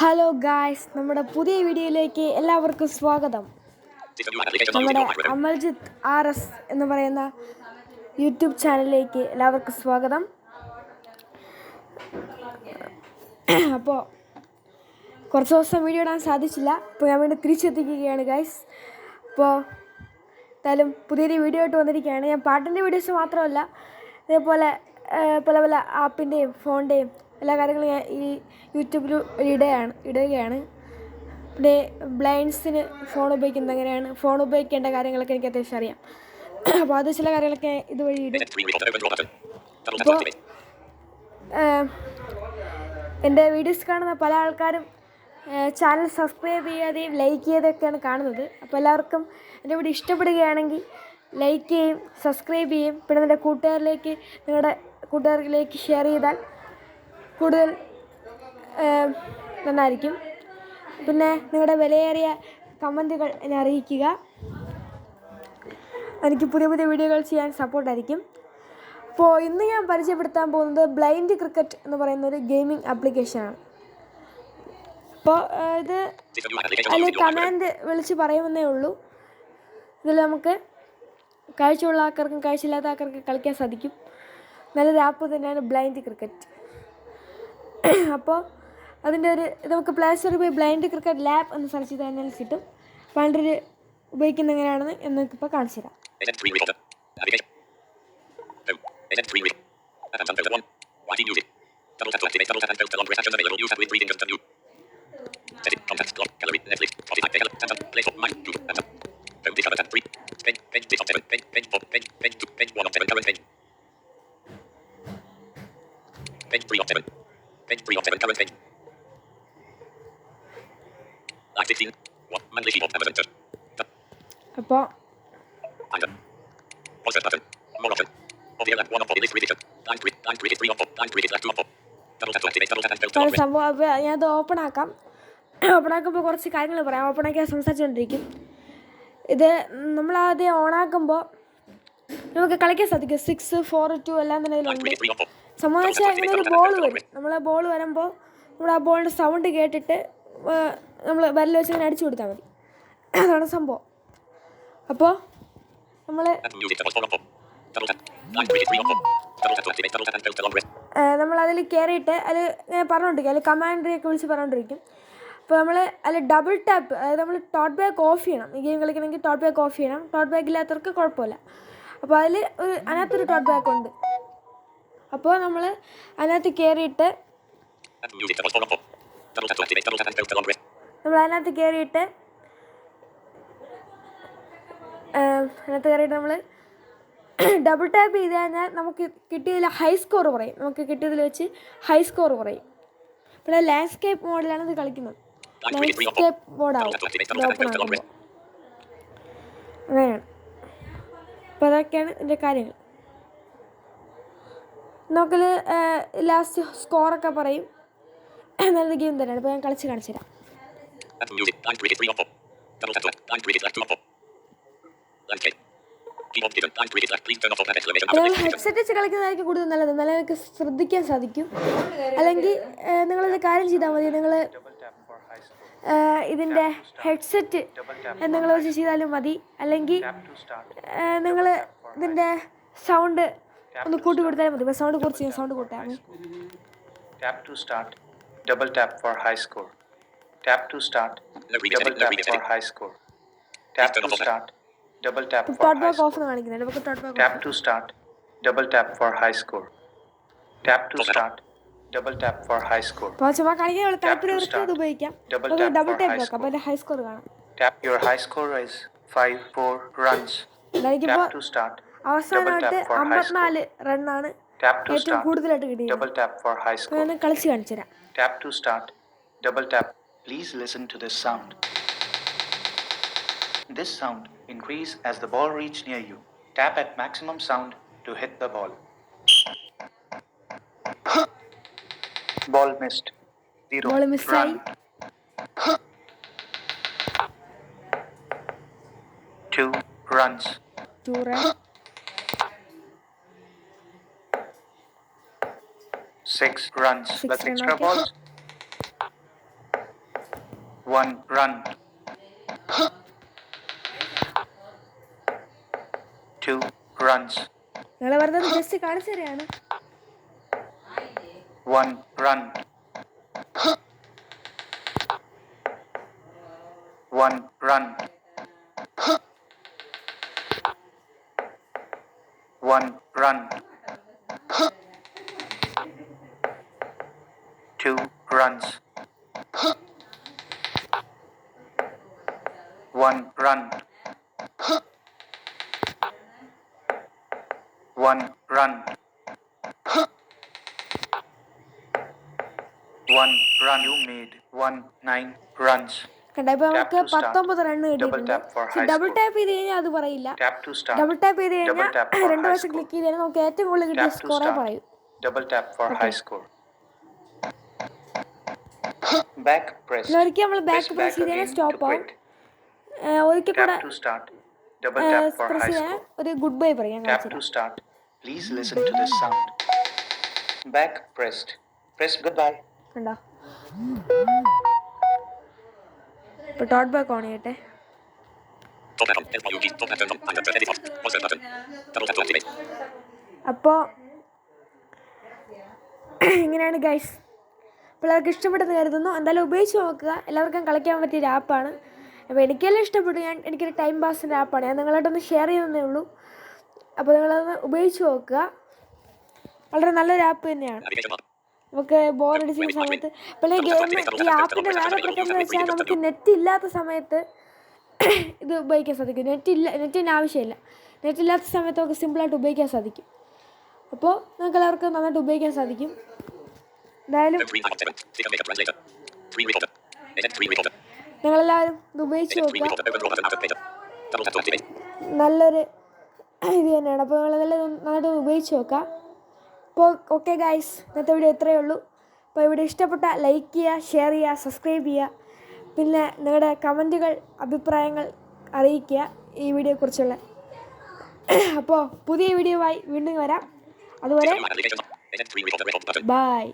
Hello guys നമ്മുടെ പുതിയ വീഡിയോയിലേക്ക് എല്ലാവർക്കും സ്വാഗതം. നമ്മുടെ അമൽജിത്ത് ആർ എസ് എന്ന് പറയുന്ന യൂട്യൂബ് ചാനലിലേക്ക് എല്ലാവർക്കും സ്വാഗതം. അപ്പോൾ കുറച്ച് ദിവസം വീഡിയോ ഇടാൻ സാധിച്ചില്ല. അപ്പോൾ ഞാൻ വീണ്ടും തിരിച്ചെത്തിക്കുകയാണ് ഗായ്സ് അപ്പോൾ എന്തായാലും പുതിയൊരു വീഡിയോ ആയിട്ട് വന്നിരിക്കുകയാണ്. ഞാൻ പാട്ടിന്റെ വീഡിയോസ് മാത്രമല്ല ഇതേപോലെ പല പല ആപ്പിന്റെയും ഫോണിന്റെയും എല്ലാ കാര്യങ്ങളും ഞാൻ ഈ യൂട്യൂബിൽ ഇടുകയാണ് ഇടുകയാണ്. പിന്നെ ബ്ലൈൻഡ്സിന് ഫോൺ ഉപയോഗിക്കുന്നത് എങ്ങനെയാണ്? ഫോൺ ഉപയോഗിക്കേണ്ട കാര്യങ്ങളൊക്കെ എനിക്ക് അത്യാവശ്യം അറിയാം. അപ്പോൾ അത് ചില കാര്യങ്ങളൊക്കെ ഇതുവഴി ഇടും. എന്റെ വീഡിയോസ് കാണുന്ന പല ആൾക്കാരും ചാനൽ സബ്സ്ക്രൈബ് ചെയ്യാതെയും ലൈക്ക് ചെയ്തൊക്കെയാണ് കാണുന്നത്. അപ്പോൾ എല്ലാവർക്കും എന്റെ വീഡിയോ ഇഷ്ടപ്പെടുകയാണെങ്കിൽ ലൈക്ക് ചെയ്യും സബ്സ്ക്രൈബ് ചെയ്യും. പിന്നെ നിങ്ങളുടെ കൂട്ടുകാരിലേക്ക് നിങ്ങളുടെ കൂട്ടുകാരിലേക്ക് ഷെയർ ചെയ്താൽ കൂടുതൽ നന്നായിരിക്കും. പിന്നെ നിങ്ങളുടെ വിലയേറിയ കമന്റുകൾ എന്നെ അറിയിക്കുക. എനിക്ക് പുതിയ പുതിയ വീഡിയോകൾ ചെയ്യാൻ സപ്പോർട്ടായിരിക്കും അപ്പോൾ ഇന്ന് ഞാൻ പരിചയപ്പെടുത്താൻ പോകുന്നത് ബ്ലൈൻഡ് ക്രിക്കറ്റ് എന്ന് പറയുന്ന ഒരു ഗെയിമിംഗ് ആപ്ലിക്കേഷനാണ് അപ്പോൾ ഇത് അതിൽ കമാൻഡ് വിളിച്ച് പറയുമെന്നേ ഉള്ളൂ. ഇതിൽ നമുക്ക് കാഴ്ചയുള്ള ആൾക്കാർക്കും കാഴ്ചയില്ലാത്ത ആൾക്കാർക്കും കളിക്കാൻ സാധിക്കും. നല്ലൊരു ആപ്പ് തന്നെയാണ് ബ്ലൈൻഡ് ക്രിക്കറ്റ്. അപ്പോൾ അതിന്റെ ഒരു നമുക്ക് പ്ലേ സ്റ്റോറിൽ പോയി ബ്ലൈൻഡ് ക്രിക്കറ്റ് ലാബ് എന്ന് സെർച്ച് ചെയ്ത് കഴിഞ്ഞാൽ കിട്ടും. പണ്ടൊരു ഉപയോഗിക്കുന്ന എങ്ങനെയാണെന്ന് എന്ന് ഇപ്പോൾ കാണിച്ചു തരാം. അപ്പോൾ red. സംഭവം അപ്പോൾ ഞാനത് ഓപ്പൺ ആക്കാം ഓപ്പൺ ആക്കുമ്പോൾ കുറച്ച് കാര്യങ്ങൾ പറയാം. ഓപ്പൺ ആക്കി സംസാരിച്ചുകൊണ്ടിരിക്കും ഇത് നമ്മൾ ആദ്യം ഓൺ ആക്കുമ്പോൾ നമുക്ക് കളിക്കാൻ സാധിക്കും. സിക്സ് ഫോർ ടു എല്ലാം തന്നെ ഇതിലുണ്ട്. സംഭവം വെച്ചാൽ ഇങ്ങനെ ഒരു ബോൾ വരും. നമ്മൾ ബോൾ വരുമ്പോൾ നമ്മൾ ആ ബോളിന്റെ സൗണ്ട് കേട്ടിട്ട് നമ്മൾ വരൽ വെച്ച് ഇങ്ങനെ അടിച്ചു കൊടുത്താൽ മതി. അതാണ് സംഭവം. അപ്പോൾ നമ്മൾ. നമ്മൾ അതിൽ കയറിയിട്ട് അതിൽ ഇങ്ങനെ പറഞ്ഞുകൊണ്ടിരിക്കും അതിൽ കമാൻഡറിയൊക്കെ വിളിച്ച് പറഞ്ഞുകൊണ്ടിരിക്കും അപ്പോൾ നമ്മൾ അതിൽ ഡബിൾ ടാപ്പ് അതായത് നമ്മൾ ടോട്ട് ബാഗ് ഓഫ് ചെയ്യണം ഈ ഗെയിം കളിക്കണമെങ്കിൽ ടോട്ട് ബാഗ് ഓഫ് ചെയ്യണം ടോട്ട് ബാക്ക് ഇല്ലാത്തവർക്ക് കുഴപ്പമില്ല അപ്പോൾ അതിൽ ഒരു അതിനകത്തൊരു ടോട്ട് ബാക്ക് ഉണ്ട് അപ്പോൾ നമ്മൾ അതിനകത്ത് കയറിയിട്ട് നമ്മൾ അതിനകത്ത് double അതിനകത്ത് കയറിയിട്ട് നമ്മൾ ഡബിൾ ടാപ്പ് ചെയ്ത് കഴിഞ്ഞാൽ നമുക്ക് കിട്ടിയതിൽ ഹൈ സ്കോർ പറയും നമുക്ക് കിട്ടിയതിൽ വെച്ച് ഹൈ സ്കോർ പറയും ഇവിടെ ലാൻഡ്സ്കേപ്പ് മോഡിലാണ് ഇത് കളിക്കുന്നത്. ലാൻഡ്സ്കേപ്പ് മോഡാവും ഓപ്പൺ ആക്കുമ്പോൾ അങ്ങനെയാണ്. അതൊക്കെയാണ് ഇതിന്റെ കാര്യങ്ങൾ. നമുക്കിത് ലാസ്റ്റ് സ്കോറൊക്കെ പറയും. നല്ലൊരു ഗെയിം തന്നെയാണ്. ഇപ്പോൾ ഞാൻ കളിച്ച് കാണിച്ചു തരാം നിങ്ങൾ ഹെഡ്സെറ്റ് വെച്ച് കളിക്കുന്നതായിരിക്കും കൂടുതൽ നല്ലത്. നല്ല നിങ്ങൾക്ക് ശ്രദ്ധിക്കാൻ സാധിക്കും. അല്ലെങ്കിൽ നിങ്ങളൊരു കാര്യം ചെയ്താൽ മതി. നിങ്ങൾ ഇതിന്റെ ഹെഡ്സെറ്റ് നിങ്ങൾ വെച്ച് ചെയ്താലും മതി. അല്ലെങ്കിൽ നിങ്ങൾ ഇതിന്റെ സൗണ്ട് ഒന്ന് കൂട്ടി കൊടുത്താലും മതി സൗണ്ട് കുറച്ച് സൗണ്ട് കൂട്ടാം. Tap to start double tap for high score tap to start double tap for high score tap to for setting. high score. Tap to start. Double tap for high score. Tap to start. Double tap for high score. Tap to start. Double tap for high score. അപ്പോൾ ചുമ്മാ കളിക്കാൻ Tap to താല്പര്യമുള്ളവർക്ക് start. ഇത് ഉപയോഗിക്കാം Double നമുക്ക് tap double for tap high score. Double tap for high score. Tap your high score is 5 4 runs. Tap to start. അവസാനമായിട്ട് tap for high അമ്പത്തിനാല് റണ്ണാണ് Tap to ഏറ്റവും start. കൂടുതലായിട്ട് കിട്ടിയത് Double tap for high score. കളിച്ച് കാണിച്ചു തരാം Tap to start. Double tap. Please listen to this sound. This sound Increase as the ball reach near you. Tap at maximum sound to hit the ball. ball missed. Zero. Ball missed. Run. Two runs. Two runs. Six runs. Six That's extra balls. One run. Two runs. നിങ്ങൾ വെറുതെ just കാണിച്ചു തരാണ് One run. One run. One run. Two runs. One run. One run you made. One nine runs. കണ്ട ഇപ്പൊ നമുക്ക് പത്തൊമ്പത് run Double കിട്ടിയിട്ടുണ്ട് double tap ചെയ്ത് കഴിഞ്ഞാൽ അത് പറയില്ല. ഡബിൾ ടാപ്പ് ചെയ്ത് കഴിഞ്ഞാൽ രണ്ട് score. ക്ലിക്ക് ചെയ്ത് കഴിഞ്ഞാൽ നമുക്ക് ഏറ്റവും കൂടുതൽ കിട്ടിയ സ്കോറേ. പറയൂ Double tap for high score. Back press. പിന്നെ ഒരിക്കൽ നമ്മൾ ബാക്ക് പ്രസ് ചെയ്ത് കഴിഞ്ഞാൽ സ്റ്റോപ്പ് ആവും ഒരിക്കൽ കൂടെ പ്രസ് high score. ഒരു ഗുഡ് ബൈ പറയാം കാണിച്ചു to listen to listen sound back sound. Back pressed. Bye. കണ്ടോ ഇപ്പൊ ടോട്ട് ബാക്ക് ഓൺ ചെയ്യട്ടെ. അപ്പോൾ ഇങ്ങനെയാണ് ഗൈസ് പിള്ളേർക്ക് ഇഷ്ടപ്പെട്ടെന്ന് കരുതുന്നു എന്തായാലും ഉപയോഗിച്ച് നോക്കുക എല്ലാവർക്കും കളിക്കാൻ പറ്റിയ ഒരു ആപ്പാണ് അപ്പോൾ എനിക്കെല്ലാം ഇഷ്ടപ്പെട്ടു ഞാൻ എനിക്കൊരു ടൈം പാസിന്റെ ആപ്പാണ് ഞാൻ നിങ്ങളായിട്ടൊന്ന് ഷെയർ ചെയ്യുന്നതേ ഉള്ളൂ അപ്പോൾ നിങ്ങളതൊന്ന് ഉപയോഗിച്ച് നോക്കുക. വളരെ നല്ലൊരു ആപ്പ് തന്നെയാണ്. നമുക്ക് ബോർ അടിച്ചിരുന്ന സമയത്ത് പിന്നെ ഗെയിം ഈ ആപ്പിന്റെ വേറെ പ്രത്യേകത എന്ന് വെച്ചാൽ നമുക്ക് നെറ്റ് ഇല്ലാത്ത സമയത്ത് ഇത് ഉപയോഗിക്കാൻ സാധിക്കും. നെറ്റ് ഇല്ല നെറ്റിന്റെ ആവശ്യമില്ല. നെറ്റ് ഇല്ലാത്ത സമയത്ത് നമുക്ക് സിമ്പിളായിട്ട് ഉപയോഗിക്കാൻ സാധിക്കും. അപ്പോൾ നിങ്ങൾക്ക് എല്ലാവർക്കും നന്നായിട്ട് ഉപയോഗിക്കാൻ സാധിക്കും. എന്തായാലും. നിങ്ങളെല്ലാവരും ഇത് ഉപയോഗിച്ച് നോക്കുക. നല്ലൊരു ഇത് തന്നെയാണ്. അപ്പോൾ നിങ്ങളതെല്ലാം നന്നായിട്ട് ഉപയോഗിച്ച് നോക്കുക അപ്പോൾ ഓക്കെ ഗൈസ് ഇന്നത്തെ വീഡിയോ ഇത്രയേ ഉള്ളൂ. അപ്പോൾ ഇവിടെ ഇഷ്ടപ്പെട്ട ലൈക്ക് ചെയ്യുക ഷെയർ ചെയ്യുക സബ്സ്ക്രൈബ് ചെയ്യുക. പിന്നെ നിങ്ങളുടെ കമന്റുകൾ അഭിപ്രായങ്ങൾ അറിയിക്കുക ഈ വീഡിയോയെക്കുറിച്ചുള്ള അപ്പോൾ പുതിയ വീഡിയോ ആയി വീണ്ടും വരാം. button. ബായ്